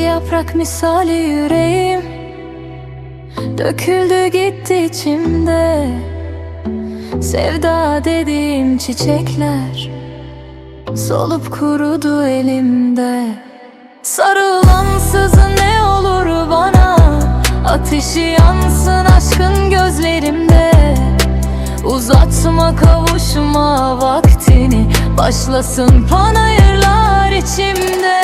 Yaprak misali yüreğim. Döküldü gitti içimde. Sevda dediğim çiçekler Solup kurudu elimde. Sarılansız ne olur bana? Ateşi yansın aşkın gözlerimde. Uzatma kavuşma vaktini. Başlasın panayırlar içimde.